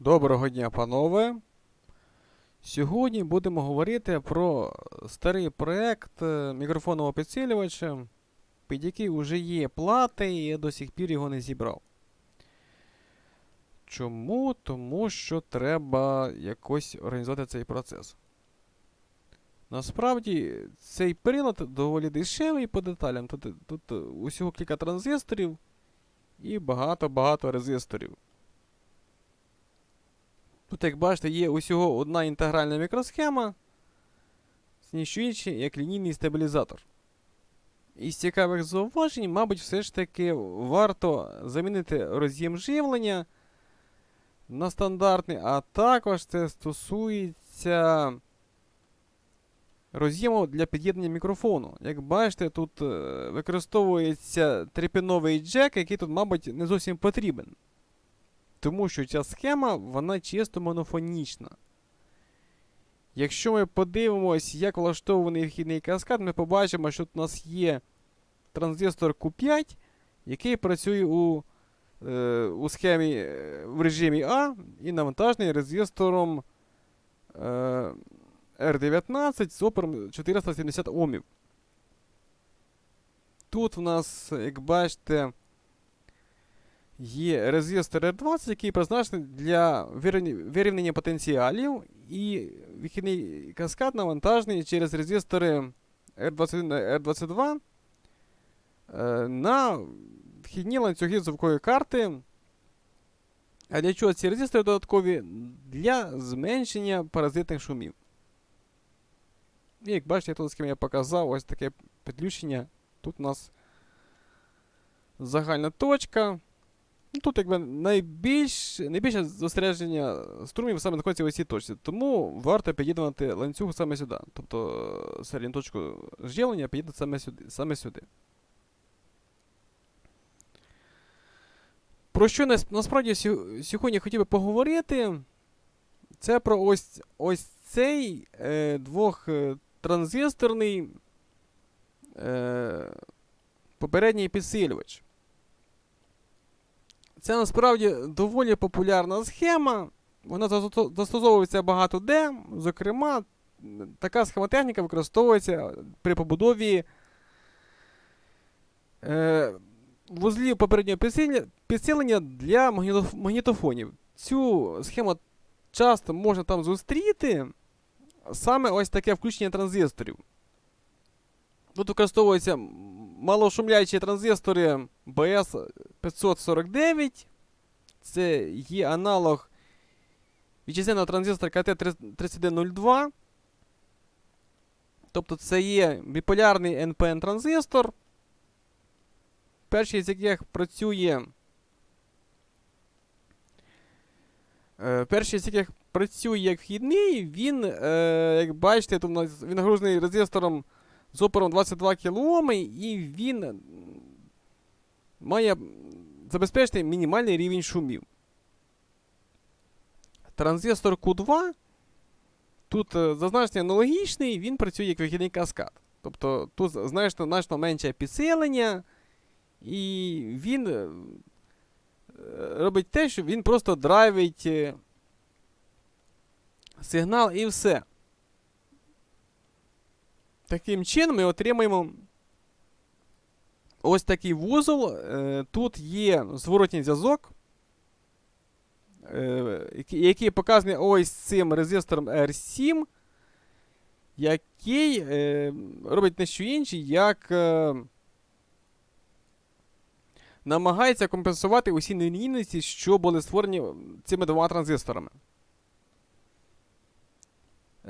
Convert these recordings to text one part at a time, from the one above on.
Доброго дня, панове. Сьогодні будемо говорити про старий проект е, мікрофонного підсилювача, під який вже є плати, і я до сих пір його не зібрав. Чому? Тому що треба якось організувати цей процес. Насправді, цей прилад доволі дешевий по деталям. Тут, тут усього кілька транзисторів і багато-багато резисторів. Тут, як бачите, є усього одна інтегральна мікросхема, ніщо інше, як лінійний стабілізатор. Із цікавих зауважень, мабуть, все ж таки варто замінити роз'єм живлення на стандартний, а також це стосується роз'єму для під'єднання мікрофону. Як бачите, тут е, використовується трипіновий джек, який тут, мабуть, не зовсім потрібен. Тому що ця схема, вона чисто монофонічна. Якщо ми подивимось, як влаштований вхідний каскад, ми побачимо, що тут у нас є транзистор Q5, який працює у, е, у схемі е, в режимі А і навантажений резистором е, R19 з опором 470 Омів. Тут в нас, як бачите, Є резистор R20, який призначений для вирівняння потенціалів, і вихідний каскад навантажений через резистори R21 R22 е, на вхідні ланцюги звукової карти. А для чого ці резистори додаткові? Для зменшення паразитних шумів. І як бачите, тут з я показав ось таке підключення. Тут у нас загальна точка. Ну, тут якби найбільш, найбільше зосередження струмів саме знаходиться в цій точці. Тому варто під'єднувати ланцюг саме сюди. Тобто е, середню точку живлення під'єднати саме сюди. Саме сюди. Про що нас, насправді сьогодні хотів би поговорити? Це про ось, ось цей е, двох е, е, попередній підсилювач. Це насправді доволі популярна схема. Вона застосовується багато де. Зокрема, така схемотехніка використовується при побудові е, вузлів попереднього підсилення, для магнітофонів. Цю схему часто можна там зустріти саме ось таке включення транзисторів. Тут використовуються м, малошумлячі транзистори BS549. Це є аналог вітчизняного транзистора КТ3102. Тобто це є біполярний NPN транзистор. Перший з яких працює. Е, перший з яких працює як вхідний, він, е, як бачите, він нагружений резистором з опором 22 кОм, і він має забезпечити мінімальний рівень шумів. Транзистор Q2 тут е, зазначений аналогічний, він працює як вихідний каскад. Тобто тут значно, значно менше підсилення, і він е, робить те, що він просто драйвить е, сигнал і все. Таким чином ми отримаємо ось такий вузол. Е, Тут є зворотній зв'язок, е, який- показаний ось цим резистором R7, який е, робить не що інше, як намагається компенсувати усі нелінійності, що були створені цими двома транзисторами.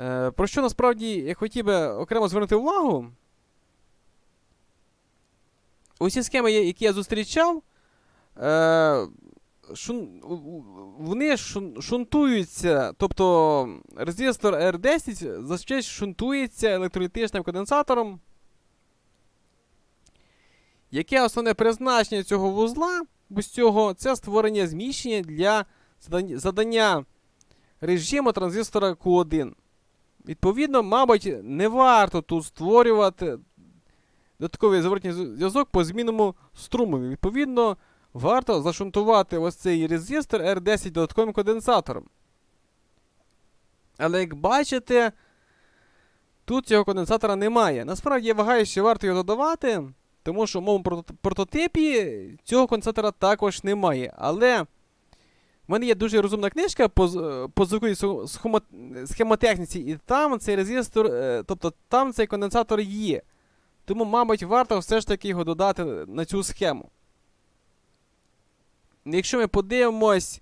Е, Про що насправді я хотів би окремо звернути увагу. Усі схеми, які я зустрічав, е, шун, вони шун, шунтуються. Тобто резистор R10 зазвичай шунтується електролітичним конденсатором. Яке основне призначення цього вузла? Цього це створення зміщення для задання режиму транзистора Q1. Відповідно, мабуть, не варто тут створювати додатковий зворотній зв'язок по змінному струму. Відповідно, варто зашунтувати ось цей резистор R10 додатковим конденсатором. Але як бачите, тут цього конденсатора немає. Насправді я вважаю, що варто його додавати, тому що в моєму прототипі цього конденсатора також немає. Але в мене є дуже розумна книжка по, з- по звуковій схемо- схемо- схемотехніці, і там цей резистор, е, тобто там цей конденсатор є. Тому, мабуть, варто все ж таки його додати на цю схему. Якщо ми подивимось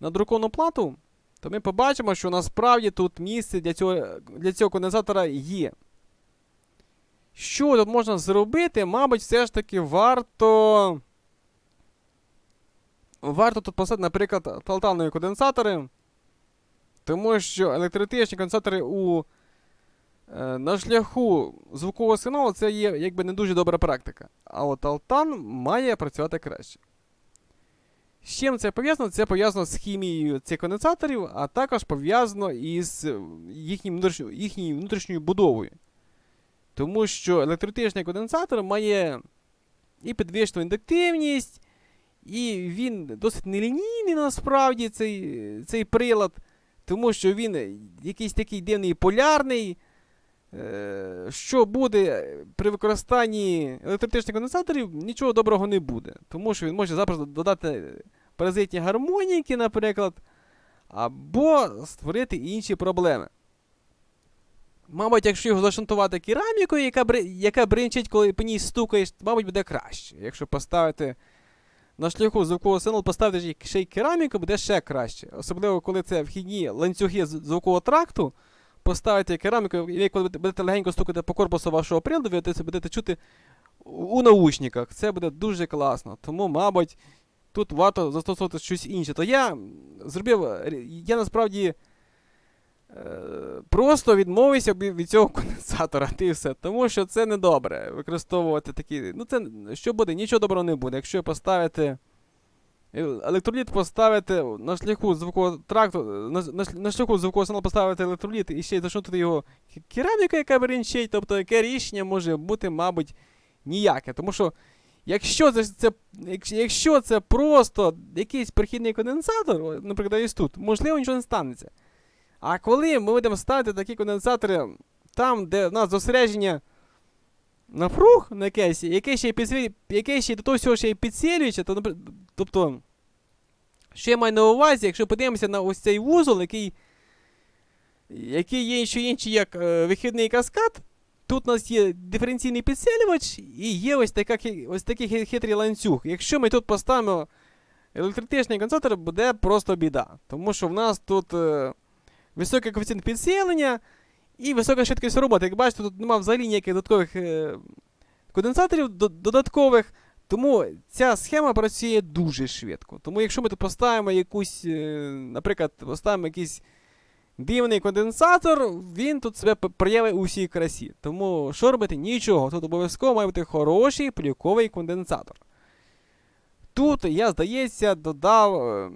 на друковану плату, то ми побачимо, що насправді тут місце для цього, для цього конденсатора є. Що тут можна зробити? Мабуть, все ж таки варто. Варто тут поставити, наприклад, талтанові конденсатори. Тому що електротичні конденсатори у, е, на шляху звукового сигналу це є якби не дуже добра практика. А от алтан має працювати краще. З чим це пов'язано? Це пов'язано з хімією цих конденсаторів, а також пов'язано із їхнім внутрішньо- їхньою внутрішньою будовою. Тому що електротичний конденсатор має і підвищену індуктивність, і він досить нелінійний насправді цей, цей прилад, тому що він якийсь такий дивний полярний. Е, Що буде при використанні електротичних конденсаторів, нічого доброго не буде. Тому що він може запросто додати паразитні гармоніки, наприклад, або створити інші проблеми. Мабуть, якщо його зашантувати керамікою, яка, яка бринчить, коли по ній стукаєш, мабуть, буде краще. Якщо поставити на шляху звукового сигналу, поставити ще й кераміку, буде ще краще. Особливо, коли це вхідні ланцюги звукового тракту, поставити кераміку, і коли будете легенько стукати по корпусу вашого приладу, ви це будете чути у- наушниках. Це буде дуже класно. Тому, мабуть, тут варто застосовувати щось інше. То я зробив, я насправді е, просто відмовився б від цього конденсатора, ти все. Тому що це не добре використовувати такі. Ну, це що буде? Нічого доброго не буде. Якщо поставити. е, Електроліт поставити на шляху звукового тракту, на, на, шляху звукового сигналу поставити електроліт і ще й зашнути його кераміка, яка бринчить, тобто яке рішення може бути, мабуть, ніяке. Тому що якщо це, це, якщо це просто якийсь прихідний конденсатор, наприклад, ось тут, можливо, нічого не станеться. А коли ми будемо ставити такі конденсатори там, де в нас зосередження напруг на якесь, яке ще підсві... ще до того всього ще й підсилююче, то, тобто, що я маю на увазі, якщо подивимося на ось цей вузол, який, який є що інший як е, вихідний каскад, тут у нас є диференційний підсилювач і є ось, така, ось такий хитрий ланцюг. Якщо ми тут поставимо електротичний конденсатор, буде просто біда. Тому що в нас тут е, високий коефіцієнт підсилення і висока швидкість роботи. Як бачите, тут немає взагалі ніяких додаткових е, конденсаторів додаткових. Тому ця схема працює дуже швидко. Тому якщо ми тут поставимо якусь, е, наприклад, поставимо якийсь дивний конденсатор, він тут себе проявить у всій красі. Тому що робити? Нічого. Тут обов'язково має бути хороший плюковий конденсатор. Тут, я, здається, додав. е,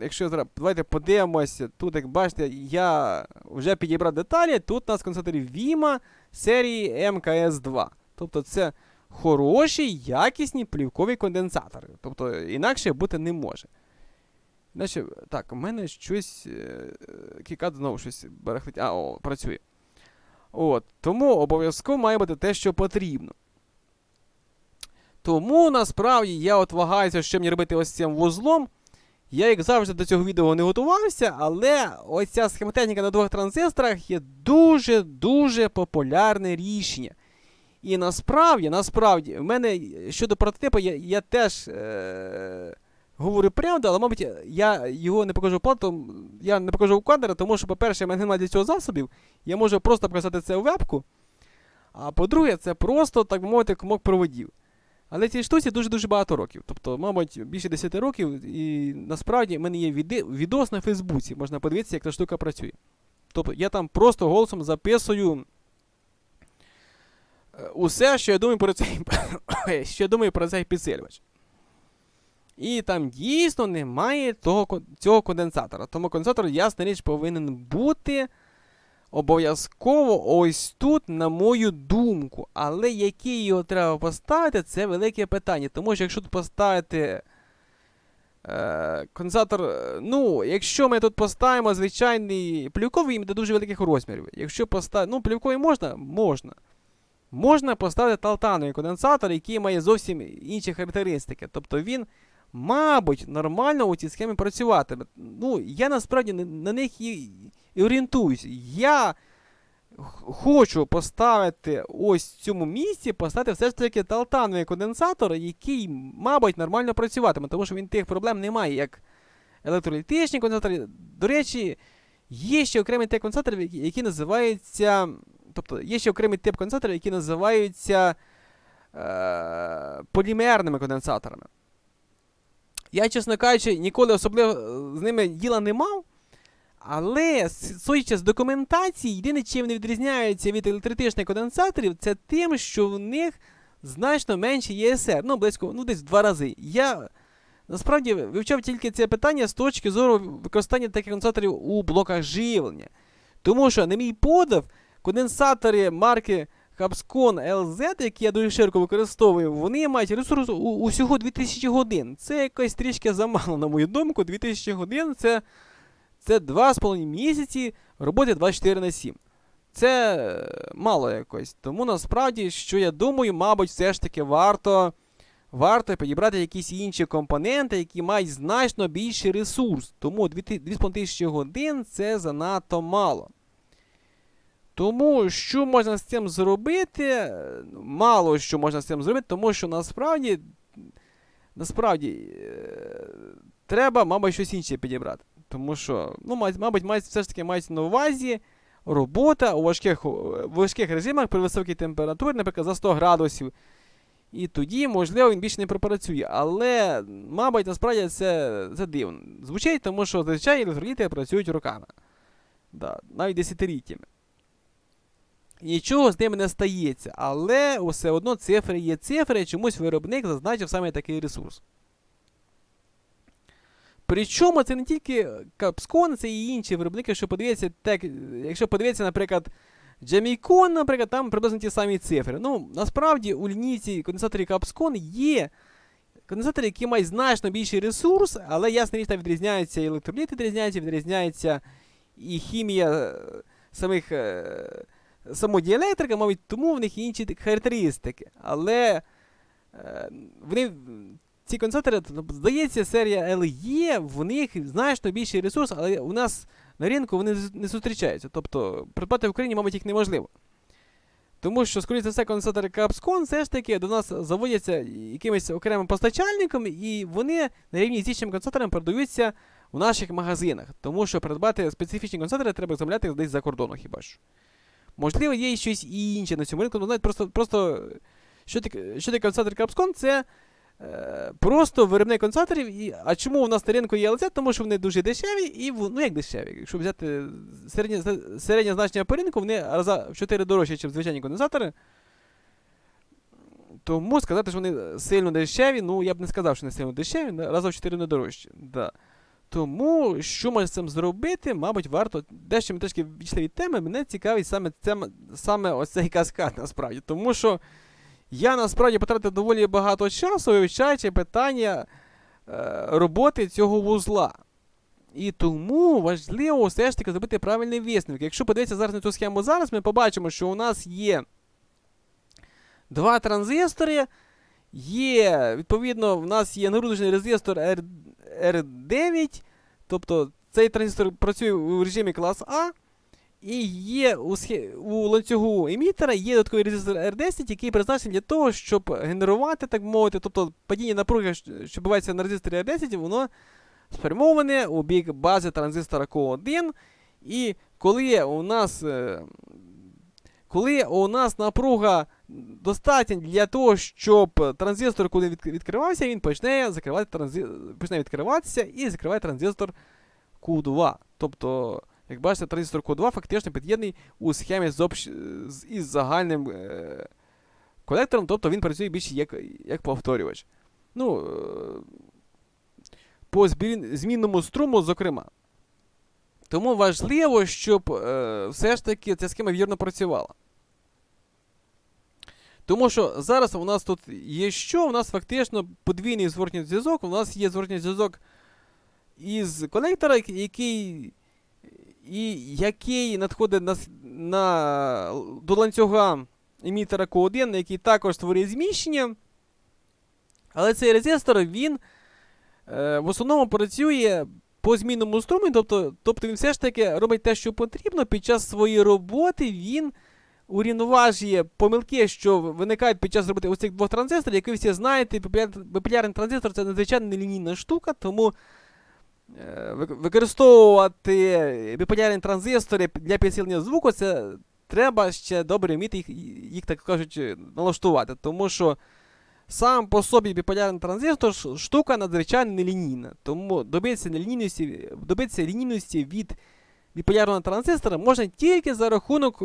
Якщо давайте подивимося, тут, як бачите, я вже підібрав деталі. Тут у нас конденсаторів Vima серії МКС2. Тобто це хороші, якісні плівкові конденсатори. Тобто інакше бути не може. Іначе, так, у мене щось. е, Кікад знову щось берехлить. А, о, працює. От, тому обов'язково має бути те, що потрібно. Тому насправді я от вагаюся, що мені робити ось цим вузлом. Я, як завжди, до цього відео не готувався, але ось ця схемотехніка на двох транзисторах є дуже-дуже популярне рішення. І насправді, насправді, в мене щодо прототипу, я, я теж е- говорю правду, але, мабуть, я його не покажу плату, я не покажу в кадр, тому що, по-перше, в мене немає для цього засобів. Я можу просто показати це у вебку. А по-друге, це просто, так мовити, комок проводів. Але цій штуці дуже-дуже багато років. Тобто, мабуть, більше 10 років, і насправді в мене є віди, відос на Фейсбуці, можна подивитися, як ця штука працює. Тобто я там просто голосом записую е, усе, що я думаю про цей, що я думаю про цей підсилювач. І там дійсно немає того, цього конденсатора. Тому конденсатор, ясна річ, повинен бути обов'язково ось тут, на мою думку. Але який його треба поставити, це велике питання. Тому що якщо тут поставити. Е, конденсатор, е, ну, якщо ми тут поставимо звичайний плівковий, він буде дуже великих розмірів. Якщо поставити, ну, плівковий можна? Можна. Можна поставити талтановий конденсатор, який має зовсім інші характеристики. Тобто він, мабуть, нормально у цій схемі працюватиме. Ну, я насправді на, на них і, і орієнтуюсь. Я хочу поставити ось в цьому місці, поставити все ж таки талтановий конденсатор, який, мабуть, нормально працюватиме, тому що він тих проблем не має, як електролітичні конденсатори. До речі, є ще окремий тип конденсаторів, які, називаються. Тобто є ще окремий тип конденсаторів, які називаються е, полімерними конденсаторами. Я, чесно кажучи, ніколи особливо з ними діла не мав. Але, судячи з документації, єдине, чим вони відрізняються від електротичних конденсаторів, це тим, що в них значно менше ЄСР. Ну, близько, ну десь в два рази. Я насправді вивчав тільки це питання з точки зору використання таких конденсаторів у блоках живлення. Тому що, на мій подив, конденсатори марки Capscon LZ, які я дуже широко використовую, вони мають ресурс усього 2000 годин. Це якось трішки замало, на мою думку. 2000 годин це, це 2,5 місяці роботи 24 на 7. Це е, мало якось. Тому насправді, що я думаю, мабуть, все ж таки варто, варто підібрати якісь інші компоненти, які мають значно більший ресурс. Тому 2500 годин це занадто мало. Тому що можна з цим зробити? Мало що можна з цим зробити, тому що насправді, насправді е, треба, мабуть, щось інше підібрати. Тому що, ну, мабуть, мають, все ж таки мається на увазі робота у важких, у важких режимах при високій температурі, наприклад, за 100 градусів. І тоді, можливо, він більше не пропрацює. Але, мабуть, насправді це, це дивно. Звучить, тому що зазвичай електроліти працюють руками. Да, навіть десятиліттями. Нічого з ними не стається, але все одно цифри є цифри, чомусь виробник зазначив саме такий ресурс. Причому це не тільки Capscon, це і інші виробники, якщо подивитися, так, якщо подивитися, наприклад, Jamicon, наприклад, там приблизно ті самі цифри. Ну, насправді у лінійці конденсаторів Capscon є конденсатори, які мають значно більший ресурс, але ясна річ, там відрізняються і електроліти відрізняються, відрізняється і хімія е, самих. е, самодіелектрика, мабуть, тому в них інші характеристики. Але е, вони, ці конденсатори, тобто, здається, серія LE, в них значно більший ресурс, але у нас на ринку вони не зустрічаються. Тобто придбати в Україні, мабуть, їх неможливо. Тому що, скоріше за все, конденсатори Capscon все ж таки до нас заводяться якимось окремим постачальником, і вони на рівні з іншими конденсаторами продаються у наших магазинах. Тому що придбати специфічні конденсатори треба замовляти десь за кордоном хіба що. Можливо, є щось інше на цьому ринку, ну навіть просто, просто що таке, що таке Capscon, це просто виробник конденсаторів. І, а чому у нас на ринку є LZ? Тому що вони дуже дешеві, і ну як дешеві. Якщо взяти середнє, середнє значення по ринку, вони раза в 4 дорожчі, ніж звичайні конденсатори. Тому сказати, що вони сильно дешеві, ну я б не сказав, що вони сильно дешеві, раза в 4 не дорожчі. Да. Тому, що можна з цим зробити, мабуть, варто. Дещо ми трішки відійшли від теми, мене цікавить саме, тема, саме ось цей каскад, насправді. Тому що я насправді потратив доволі багато часу, вивчаючи питання е, роботи цього вузла. І тому важливо все ж таки зробити правильний висновок. Якщо подивитися зараз на цю схему зараз, ми побачимо, що у нас є два транзистори. Є, відповідно, в нас є нагрузочний резистор R, R9, тобто цей транзистор працює у режимі клас А. І є у, схе... у ланцюгу емітера є додатковий резистор R10, який призначений для того, щоб генерувати, так мовити, тобто падіння напруги, що відбувається на резисторі R10, воно спрямоване у бік бази транзистора Q1. І коли у нас, е, коли у нас напруга достатня для того, щоб транзистор, відк- відкривався, він почне закривати транзи... почне відкриватися і закриває транзистор Q2. Тобто, як бачите, транзистор Q2 фактично під'єднаний у схемі з общ... із загальним е... колектором, тобто він працює більше як, як повторювач. Ну, е... по збін... змінному струму, зокрема. Тому важливо, щоб е, все ж таки ця схема вірно працювала. Тому що зараз у нас тут є що? У нас фактично подвійний зворотній зв'язок. У нас є зворотній зв'язок із конектора, який, і, який надходить на, на, до ланцюга емітера Q1, який також створює зміщення. Але цей резистор, він е, в основному працює по змінному струмі, тобто, тобто він все ж таки робить те, що потрібно. Під час своєї роботи він урівноважує помилки, що виникають під час роботи ось цих двох транзисторів. Як ви всі знаєте, популяр- популярний транзистор це надзвичайно нелінійна штука, тому використовувати біполярні транзистори для підсилення звуку, це треба ще добре вміти їх, їх так кажуть, налаштувати. Тому що сам по собі біполярний транзистор штука надзвичайно нелінійна. Тому добитися нелінійності, добитися лінійності від біполярного транзистора можна тільки за рахунок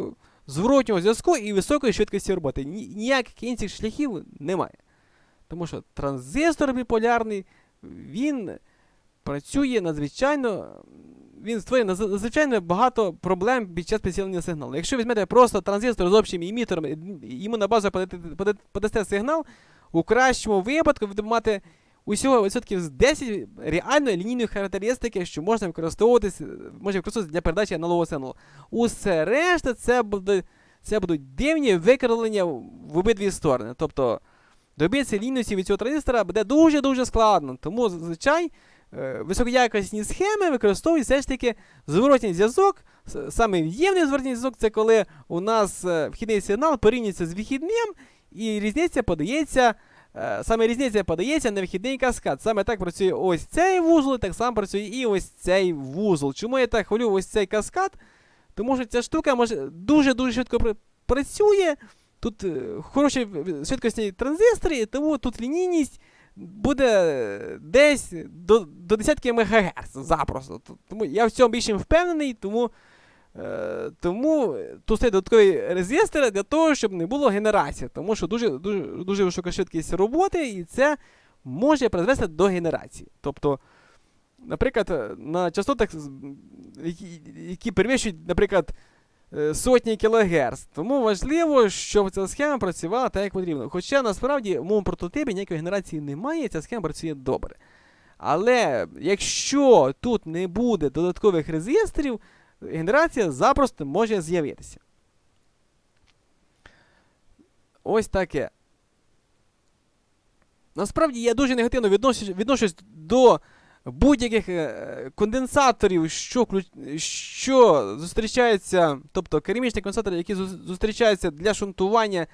зворотнього зв'язку і високої швидкості роботи. Ні- Ніяких інших шляхів немає. Тому що транзистор біполярний, він працює надзвичайно. Він створює надзвичайно багато проблем під час підсилення сигналу. Якщо візьмете просто транзистор з общим емітером, і йому на базу подасте сигнал, у кращому випадку ви будете мати усього відсотків з 10 реально лінійної характеристики, що можна використовуватися, може використовуватися для передачі аналогового сигналу. Усе решта це буде. Це будуть дивні викривлення в обидві сторони. Тобто добитися лінійності від цього транзистора буде дуже-дуже складно. Тому зазвичай високоякісні схеми використовують все ж таки зворотній зв'язок. Саме в'ємний зворотній зв'язок це коли у нас е, вхідний сигнал порівнюється з вихідним, і різниця подається. е, Саме різниця подається на вихідний каскад. Саме так працює ось цей вузол, і так само працює і ось цей вузол. Чому я так хвалю ось цей каскад? Тому що ця штука може дуже-дуже швидко працює. Тут е, хороші швидкості транзистори, тому тут лінійність буде десь до, до десятки МГц запросто. Тому я в цьому більше впевнений, тому, е, тому тут стоять додаткові резистори для того, щоб не було генерації. Тому що дуже, дуже, дуже висока швидкість роботи, і це може призвести до генерації. Тобто, наприклад, на частотах, які, які перевищують, наприклад, сотні кілогерц. Тому важливо, щоб ця схема працювала так, як потрібно. Хоча насправді в моєму прототипі ніякої генерації немає, ця схема працює добре. Але якщо тут не буде додаткових резисторів, генерація запросто може з'явитися. Ось таке. Насправді я дуже негативно відношусь, відношусь до будь-яких е, конденсаторів, що, що зустрічаються, тобто керамічні конденсатори, які зустрічаються для шунтування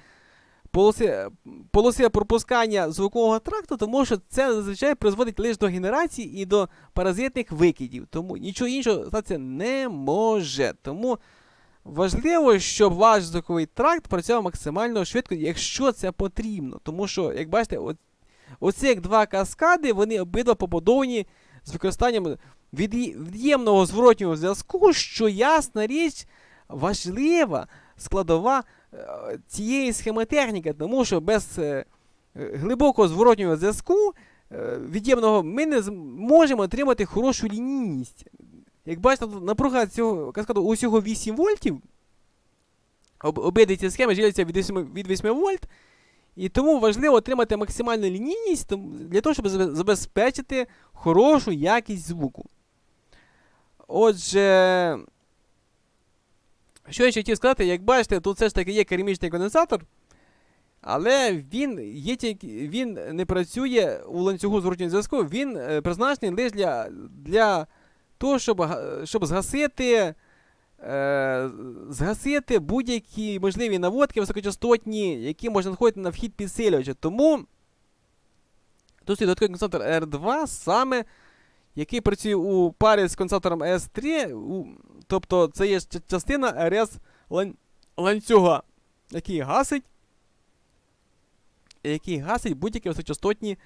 полоси, полоси пропускання звукового тракту, тому що це зазвичай призводить лише до генерації і до паразитних викидів. Тому нічого іншого статися не може. Тому важливо, щоб ваш звуковий тракт працював максимально швидко, якщо це потрібно. Тому що, як бачите, оці два каскади, вони обидва побудовані з використанням від'ємного зворотнього зв'язку, що ясна річ важлива складова е, цієї схемотехніки, тому що без е, глибокого зворотнього зв'язку е, від'ємного ми не зможемо отримати хорошу лінійність. Як бачите, напруга цього каскаду усього 8 вольтів. Об, обидві ці схеми діляться від 8, від 8 вольт. І тому важливо отримати максимальну лінійність для того, щоб забезпечити хорошу якість звуку. Отже, що я ще хотів сказати, як бачите, тут все ж таки є керамічний конденсатор, але він, є тільки, він не працює у ланцюгу зворотнього зв'язку, він е, призначений лише для, для того, щоб, щоб згасити, е, згасити будь-які можливі наводки високочастотні, які можна знаходити на вхід підсилювача. Тому тут стоїть додатковий конденсатор R2, саме який працює у парі з конденсатором S3, у, тобто це є частина RS лан- ланцюга, який гасить, який гасить будь-які високочастотні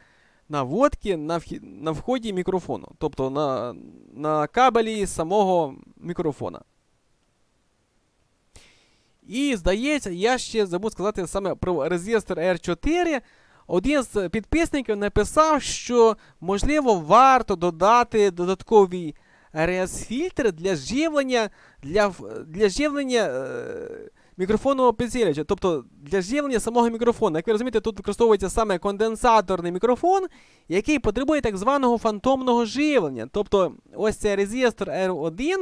наводки на, вхід, на вході мікрофону, тобто на, на кабелі самого мікрофона. І здається, я ще забув сказати саме про резистор R4. Один з підписників написав, що можливо варто додати додатковий RS-фільтр для живлення, для, для живлення е, мікрофонного підсилювача, тобто для живлення самого мікрофону. Як ви розумієте, тут використовується саме конденсаторний мікрофон, який потребує так званого фантомного живлення. Тобто ось цей резистор R1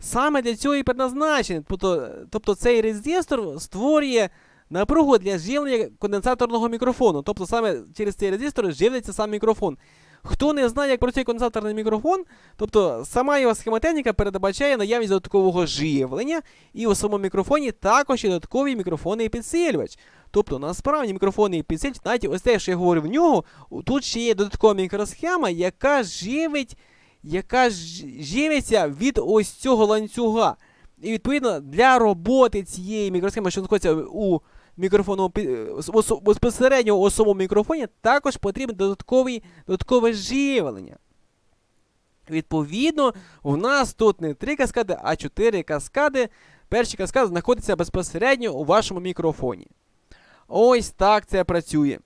саме для цього і предназначений. Тобто, тобто цей резистор створює напругу для живлення конденсаторного мікрофону. Тобто саме через цей резистор живляться сам мікрофон. Хто не знає, як працює конденсаторний мікрофон, тобто сама його схематехніка передбачає наявність додаткового живлення, і у самому мікрофоні також є додатковий мікрофонний підсилювач. Тобто насправді мікрофонний підсилювач, навіть ось те, що я говорив в нього, тут ще є додаткова мікросхема, яка живить, яка живиться від ось цього ланцюга. І відповідно для роботи цієї мікросхеми, що знаходиться у мікрофону безпосередньо у самому мікрофоні, також потрібно додатковий, додаткове живлення. Відповідно, у нас тут не три каскади, а чотири каскади. Перший каскад знаходиться безпосередньо у вашому мікрофоні. Ось так це працює.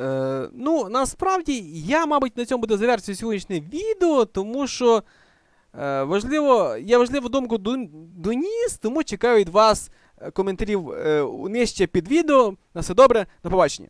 Е, ну, насправді, я, мабуть, на цьому буду завершити сьогоднішнє відео, тому що е, важливо, я важливу думку дон- доніс, тому чекаю від вас е, коментарів е, нижче під відео. На все добре, до побачення.